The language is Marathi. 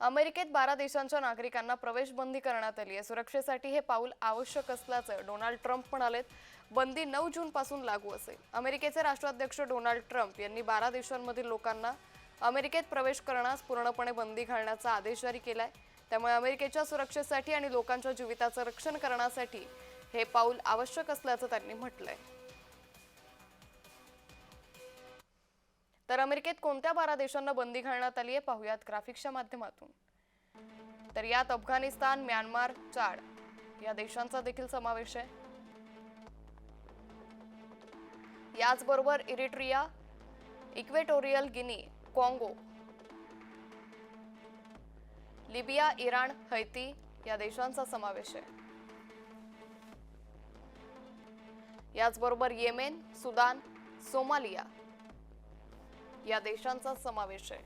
अमेरिकेत बारा देशांच्या नागरिकांना प्रवेश बंदी करण्यात आली आहे. सुरक्षेसाठी हे पाऊल आवश्यक असल्याचं डोनाल्ड ट्रम्प म्हणालेत. बंदी नऊ जून पासून लागू असेल. अमेरिकेचे राष्ट्राध्यक्ष डोनाल्ड ट्रम्प यांनी बारा देशांमधील लोकांना अमेरिकेत प्रवेश करण्यास पूर्णपणे बंदी घालण्याचा आदेश जारी केलाय. त्यामुळे अमेरिकेच्या सुरक्षेसाठी आणि लोकांच्या जीविताचं रक्षण करण्यासाठी हे पाऊल आवश्यक असल्याचं त्यांनी म्हटलंय. तर अमेरिकेत कोणत्या बारा देशांना बंदी घालण्यात आली आहे पाहुयात ग्राफिक्सच्या माध्यमातून. तर यात अफगाणिस्तान म्यानमार चाड या देशांचा देखील समावेश आहे. याचबरोबर Eritrea Equatorial Guinea Congo Libya Iran Haiti या देशांचा समावेश आहे. याचबरोबर येमेन सुदान सोमालिया या देशांचा समावेश आहे.